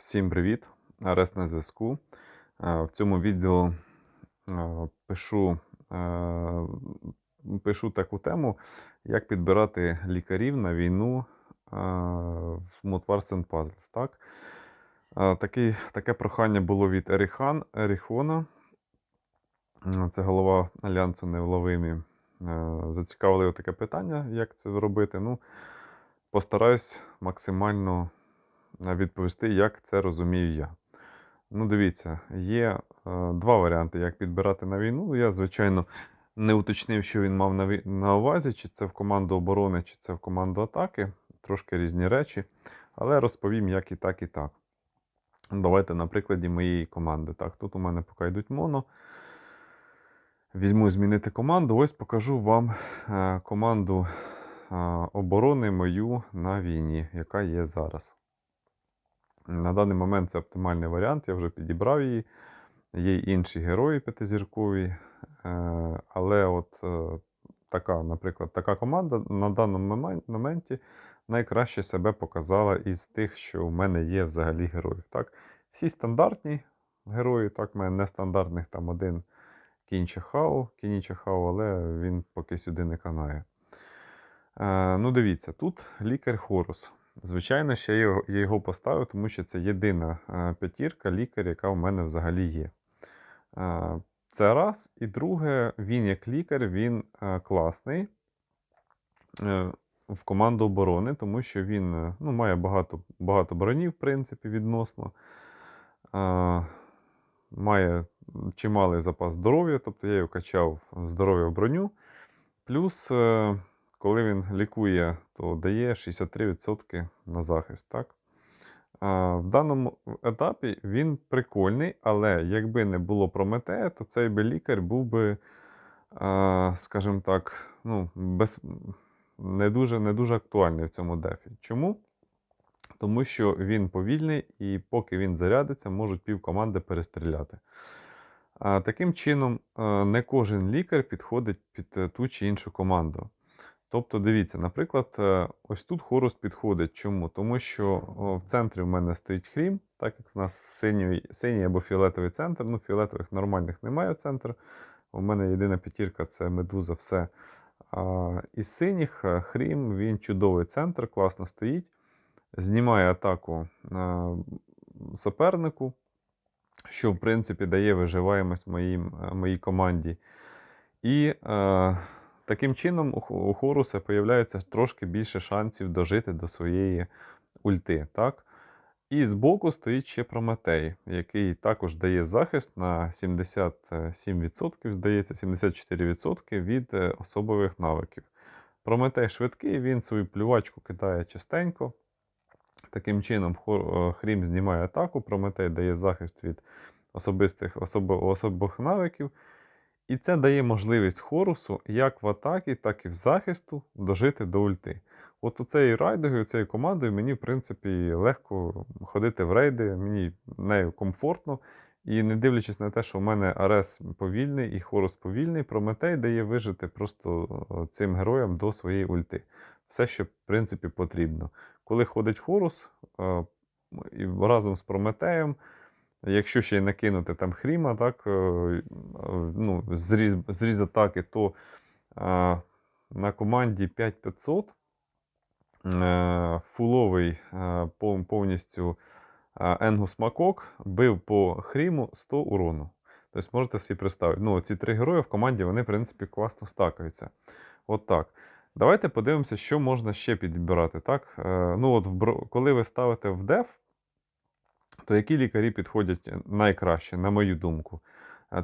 Всім привіт! Арест на зв'язку. Е, В цьому відео е, пишу, е, пишу таку тему, як підбирати лікарів на війну в Mutwars and Puzzles. Так? Такий, таке прохання було від Еріхан, Еріхона. Це голова Альянсу Невловимі. Зацікавили таке питання, як це робити. Ну, постараюсь максимально відповісти, як це розумію я. Ну, дивіться, є е, два варіанти, як підбирати на війну. Я, звичайно, не уточнив, що він мав на, увазі, чи це в команду оборони, чи це в команду атаки. Трошки різні речі, але розповім, як і так, і так. Давайте на прикладі моєї команди. Так, тут у мене поки йдуть моно. Візьму змінити команду. Ось покажу вам е, команду е, оборони мою на війні, яка є зараз. На даний момент це оптимальний варіант, я вже підібрав її. Є й інші герої п'ятизіркові. е, Але от е, така, наприклад, така команда на даному моменті найкраще себе показала із тих, що в мене є взагалі героїв. Так? Всі стандартні герої, так, в мене нестандартних там один кінь Чахау, кінь Чахау, але він поки сюди не канає. Е, ну, дивіться, тут лікар Хорус. Звичайно, ще я його, поставив, тому що це єдина е, п'ятірка лікар, яка в мене взагалі є. Е, це раз. І друге, він як лікар, він е, класний в команду оборони, тому що він ну, має багато, багато бронів, в принципі, відносно. Має чималий запас здоров'я, тобто я його качав здоров'я в броню. Плюс, коли він лікує, то дає 63% на захист. Так? В даному етапі він прикольний, але якби не було Прометея, то цей би лікар був би, скажімо так, ну, без, не, дуже, не дуже актуальний в цьому дефі. Чому? Тому що він повільний, і поки він зарядиться, можуть пів команди перестріляти. Таким чином, не кожен лікар підходить під ту чи іншу команду. Тобто, дивіться, наприклад, е, ось тут Хорус підходить. Чому? Тому що в центрі в мене стоїть хрім, так як в нас синій, синій або фіолетовий центр. Ну, фіолетових нормальних немає центр. У мене єдина п'ятірка це медуза, все. А, із синіх е, хрім, він чудовий центр, класно стоїть, знімає атаку е, супернику, що в принципі дає виживаємость моїм, е, моїй команді. І е, таким чином у, Хоруса появляється трошки більше шансів дожити до своєї ульти. Так? І збоку стоїть ще Прометей, який також дає захист на 77%, здається, 74% від е, особових навиків. Прометей швидкий, він свою плювачку кидає частенько. Таким чином, е, Хрім знімає атаку, Прометей дає захист від особистих особо- особових навиків. І це дає можливість Хорусу як в атакі, так і в захисту дожити до ульти. От у цією райдою, цією командою мені, в принципі, легко ходити в рейди, мені нею комфортно. І не дивлячись на те, що в мене Арес повільний і Хорус повільний, Прометей дає вижити просто е, цим героям до своєї ульти. Все, що в принципі потрібно. Коли ходить Хорус е, разом з Прометеєм, Якщо ще й накинути там хріма, так, е, ну, зріз, зріз атаки, то на команді 5500 е, фуловий е, повністю Енгус Макок бив по хріму 100 урону. Тобто можете собі представити. Ну, ці три герої в команді, вони, в принципі, класно стакаються. От так. Давайте подивимося, що можна ще підбирати. Так? Ну, от коли ви ставите в деф, то які лікарі підходять найкраще, на мою думку?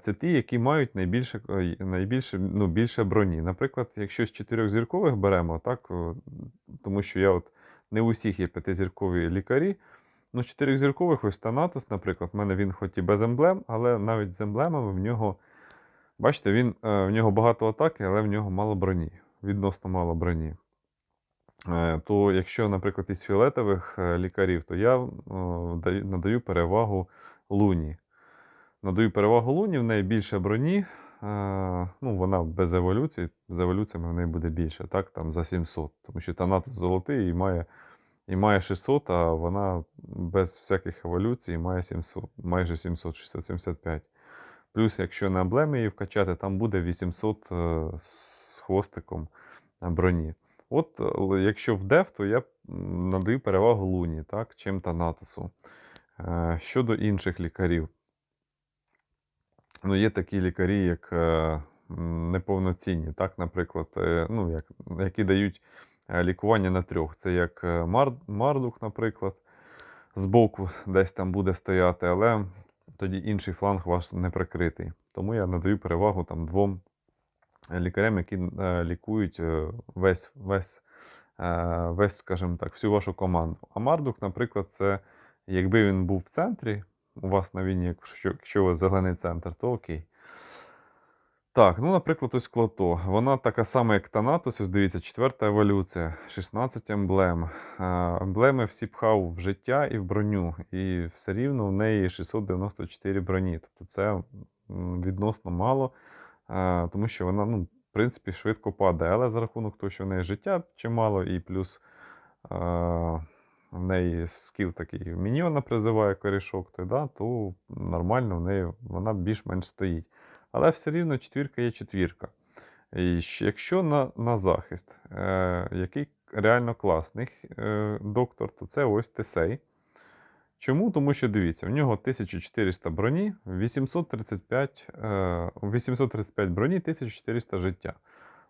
Це ті, які мають найбільше, е, найбільше ну, більше броні. Наприклад, якщо з чотирьохзіркових беремо, так, тому що я от не у всіх є п'ятизіркові лікарі. Ну, чотирьохзіркових ось Танатос, наприклад, в мене він хоч і без емблем, але навіть з емблемами в нього, бачите, він, е, в нього багато атаки, але в нього мало броні, відносно мало броні. Е, То якщо, наприклад, із фіолетових е, лікарів, то я е, надаю перевагу Луні. Надаю перевагу Луні, в неї більше броні. Ну, вона без еволюції, з еволюціями в неї буде більше, так, там за 700. Тому що Танатос золотий і має, і має 600, а вона без всяких еволюцій має 700, майже 700, 675. Плюс, якщо на емблеми її вкачати, там буде 800 е, з хвостиком броні. От, е, якщо в деф, то я надаю перевагу Луні, так, чим Танатосу. Е, Щодо інших лікарів, ну, є такі лікарі, як е, неповноцінні, так, наприклад, ну, як, які дають лікування на трьох. Це як Мар, Мардук, наприклад, збоку десь там буде стояти, але тоді інший фланг ваш не прикритий. Тому я надаю перевагу там двом лікарям, які е, лікують е, весь, весь, е, весь, скажімо так, всю вашу команду. А Мардук, наприклад, це якби він був в центрі, у вас на війні, якщо, у вас зелений центр, то окей. Так, ну, наприклад, ось Клото. Вона така сама, як Танатос. Ось дивіться, четверта еволюція, 16 емблем. Емблеми всі пхав в життя і в броню. І все рівно в неї 694 броні. Тобто це відносно мало, тому що вона, ну, в принципі, швидко падає. Але за рахунок того, що в неї життя чимало, і плюс в неї скіл такий міньйона призиває корішок, то, да, то нормально в неї вона більш-менш стоїть. Але все рівно четвірка є четвірка. І якщо на, на захист, е, який реально класний е, доктор, то це ось Тесей. Чому? Тому що дивіться, в нього 1400 броні, 835, е, 835 броні, 1400 життя.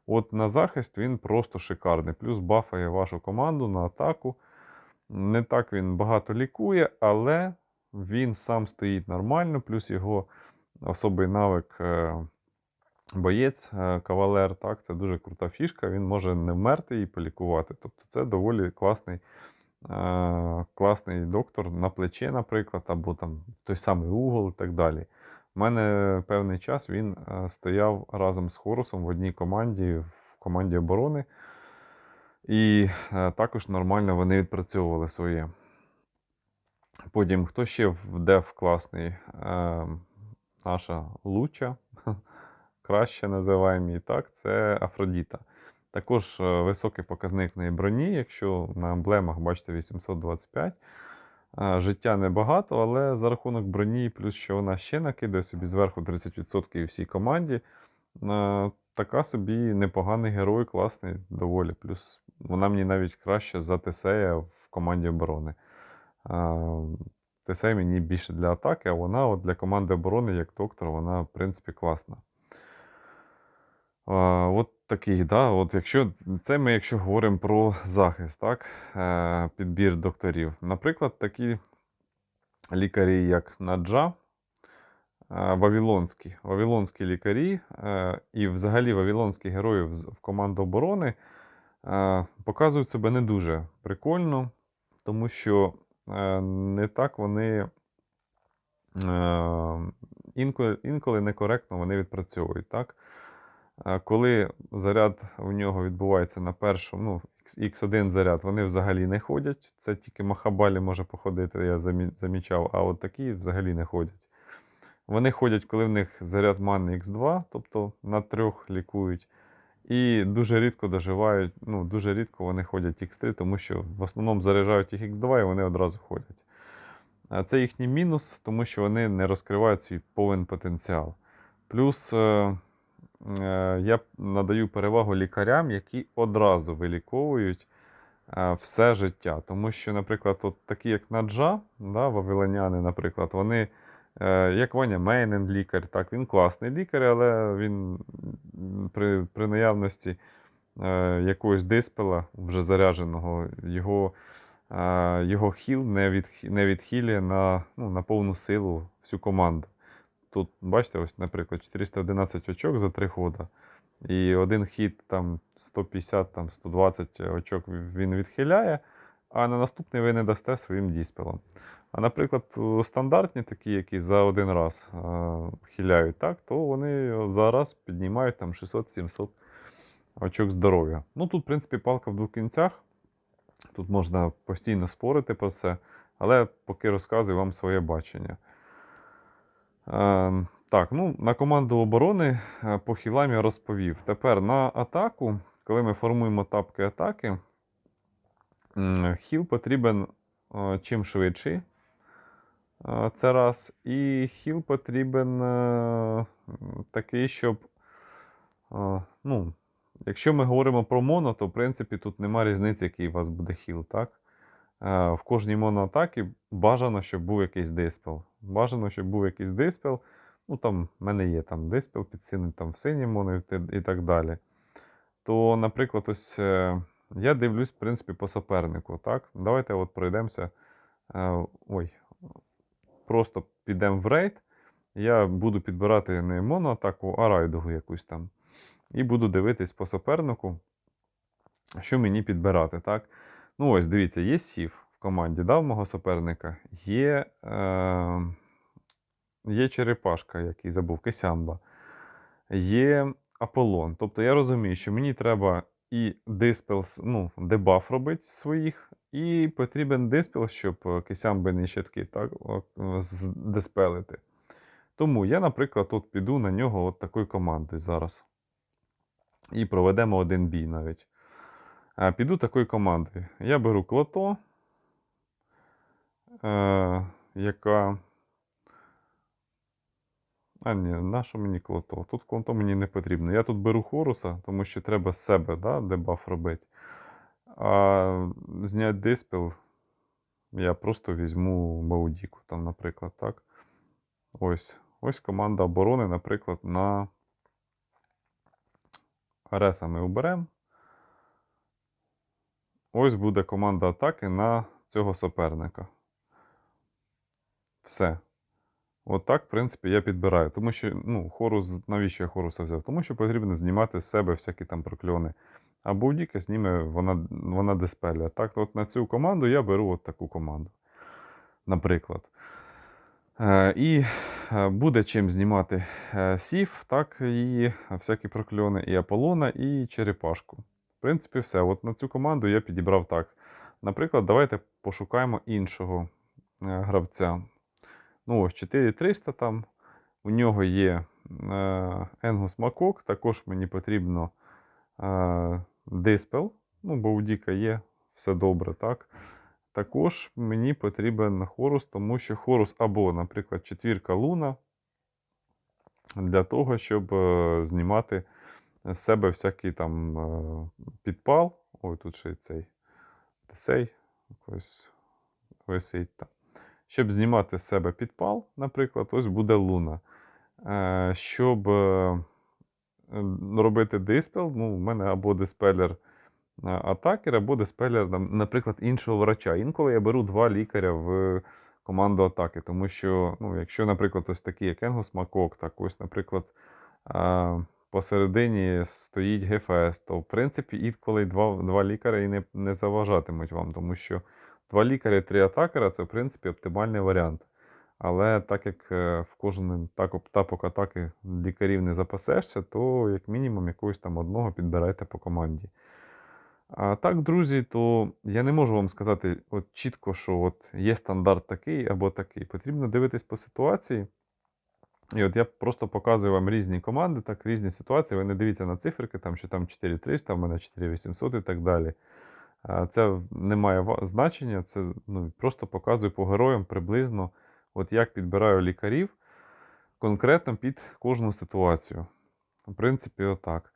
От на захист він просто шикарний. Плюс бафає вашу команду на атаку. Не так він багато лікує, але він сам стоїть нормально, плюс його особий навик е, боєць, е, кавалер. Так, це дуже крута фішка. Він може не вмерти і полікувати. Тобто це доволі класний, е, класний доктор на плече, наприклад, або там в той самий угол і так далі. У мене певний час він е, стояв разом з Хорусом в одній команді, в команді оборони. І е, також нормально вони відпрацьовували своє. Потім, хто ще в деф класний? Е, наша Луча, краще називаємо її так, це Афродіта. Також е, високий показник неї броні, якщо на емблемах бачите 825. Е, Життя небагато, але за рахунок броні, плюс що вона ще накидає собі зверху 30% і всій команді. е, Така собі непоганий герой, класний доволі. Плюс вона мені навіть краще за Тесея в команді оборони. Тесей мені більше для атаки, а вона от для команди оборони, як доктор, вона, в принципі, класна. От такий, да, от якщо, це ми якщо говоримо про захист, так, е, підбір докторів. Наприклад, такі лікарі, як Наджа, е, вавилонські, вавилонські лікарі е, і взагалі вавилонські герої в, команду оборони показують себе не дуже прикольно, тому що не так вони інколи, інколи некоректно вони відпрацьовують. Так? Коли заряд у нього відбувається на першому, ну, X1 заряд, вони взагалі не ходять. Це тільки Махабалі може походити, я замічав, а от такі взагалі не ходять. Вони ходять, коли в них заряд мани X2, тобто на трьох лікують. І дуже рідко доживають, ну, дуже рідко вони ходять X3, тому що в основному заряджають їх X2 і вони одразу ходять. А це їхній мінус, тому що вони не розкривають свій повен потенціал. Плюс е, я надаю перевагу лікарям, які одразу виліковують е, все життя. Тому що, наприклад, от такі, як Наджа, да, вавилоняни, наприклад, вони, е, як Ваня Мейнен, лікар, так, він класний лікар, але він при, при наявності е, якогось диспела вже зарядженого, його, е, його хіл не, від, не відхилює на, ну, на повну силу всю команду. Тут, бачите, ось, наприклад, 411 очок за три хода. І один хід там 150, там 120 очок він відхиляє, а на наступний ви не дасте своїм діспелом. А, наприклад, стандартні такі, які за один раз хиляють, так, то вони за раз піднімають там 600-700 очок здоров'я. Ну тут, в принципі, палка в двох кінцях. Тут можна постійно спорити про це, але поки розказую вам своє бачення. Е, так, ну, на команду оборони е, по хілам я розповів. Тепер на атаку, коли ми формуємо тапки атаки, хіл потрібен е, чим швидший. Е, Це раз. І хіл потрібен такий, щоб. Ну, якщо ми говоримо про моно, то в принципі тут нема різниці, який у вас буде хіл, так? Е, В кожній моноатакі бажано, щоб був якийсь диспел. Бажано, щоб був якийсь диспел. Ну, там в мене є там диспел підсилений там в синій моно і, так далі. То, наприклад, ось е, я дивлюсь, в принципі, по супернику. Так? Давайте от пройдемося. Е, Ой, просто підемо в рейд. Я буду підбирати не моноатаку, а райдову якусь там. І буду дивитись по супернику, що мені підбирати. Так? Ну, ось, дивіться, є сів в команді, да, в мого суперника. Є, е, є черепашка, який забув, Кисямба. Є Аполлон. Тобто я розумію, що мені треба і диспел, ну, дебаф робити своїх, і потрібен диспел, щоб кисямбині щитки так, о, здиспелити. Тому я, наприклад, от піду на нього от такою командою зараз. І проведемо один бій навіть. Піду такою командою. Я беру клото, е, яка. А ні, на що мені клото? Тут клото мені не потрібно. Я тут беру Хоруса, тому що треба з себе да, дебаф робити. А зняти диспел я просто візьму Маудіку, там, наприклад, так. Ось. Ось команда оборони, наприклад, на Ареса ми оберемо. Ось буде команда атаки на цього суперника. Все. От так, в принципі, я підбираю. Тому що, ну, Хорус, навіщо я Хоруса взяв? Тому що потрібно знімати з себе всякі там прокльони. А Баудіка зніме, вона, вона диспеля. Так, от на цю команду я беру от таку команду. Наприклад. Е, і е, буде чим знімати е, Сів, так, і всякі прокльони, і Аполлона, і Черепашку. Принципі, все. От на цю команду я підібрав так. Наприклад, давайте пошукаємо іншого е, гравця. Ну, ось 4300 там. У нього є е, Енгус Макок, також мені потрібно е, Диспел. Ну, бо у Діка є, все добре, так. Також мені потрібен Хорус, тому що Хорус або, наприклад, четвірка Луна для того, щоб знімати з себе всякий там е, підпал. Ой, тут ще й цей Тесей ось висить там. Щоб знімати з себе підпал, наприклад, ось буде луна. Е, Щоб е, робити диспел, ну, в мене або диспелер атакер, або диспелер, наприклад, іншого врача. Інколи я беру два лікаря в команду атаки, тому що, ну, якщо, наприклад, ось такий, як Енгус Макок, так ось, наприклад, посередині стоїть ГФС, то в принципі інколи два, два лікаря і не, не заважатимуть вам, тому що два лікаря і три атакера це, в принципі, оптимальний варіант. Але так як е, в кожен так- тапок атаки лікарів не запасешся, то як мінімум якогось там одного підбирайте по команді. А так, друзі, то я не можу вам сказати от чітко, що от є стандарт такий або такий. Потрібно дивитись по ситуації. І от я просто показую вам різні команди, так, різні ситуації. Ви не дивіться на циферки, там, що там 4300, в мене 4800 і так далі. Це не має значення, це ну, просто показую по героям приблизно, от як підбираю лікарів конкретно під кожну ситуацію. В принципі, отак.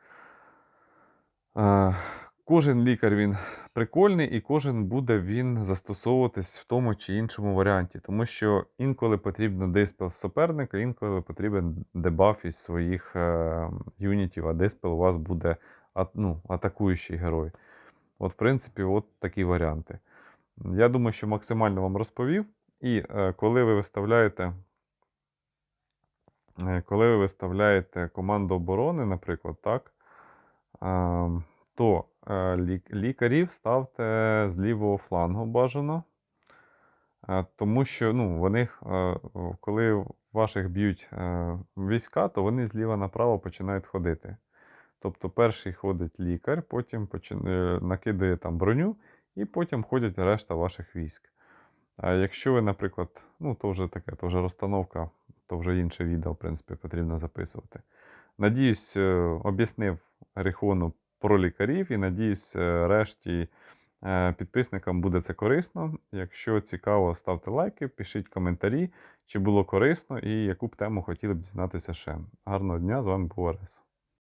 Кожен лікар він прикольний, і кожен буде він застосовуватись в тому чи іншому варіанті, тому що інколи потрібно диспел з суперника, інколи потрібен дебаф із своїх е, юнітів, а диспел у вас буде а- ну, атакуючий герой. От, в принципі, от такі варіанти. Я думаю, що максимально вам розповів. І е, коли ви виставляєте, е, коли ви виставляєте команду оборони, наприклад, так, е, то лікарів ставте з лівого флангу бажано. Е, Тому що ну, вони, е, коли ваших б'ють е, війська, то вони зліва направо починають ходити. Тобто перший ходить лікар, потім е, накидає там броню, і потім ходять решта ваших військ. А якщо ви, наприклад, ну то вже таке, то вже розстановка, то вже інше відео, в принципі, потрібно записувати. Надіюсь, е, об'яснив Рихону про лікарів і надіюсь, е, решті Е, Підписникам буде це корисно. Якщо цікаво, ставте лайки, пишіть коментарі, чи було корисно і яку б тему хотіли б дізнатися ще. Гарного дня, з вами був Арес.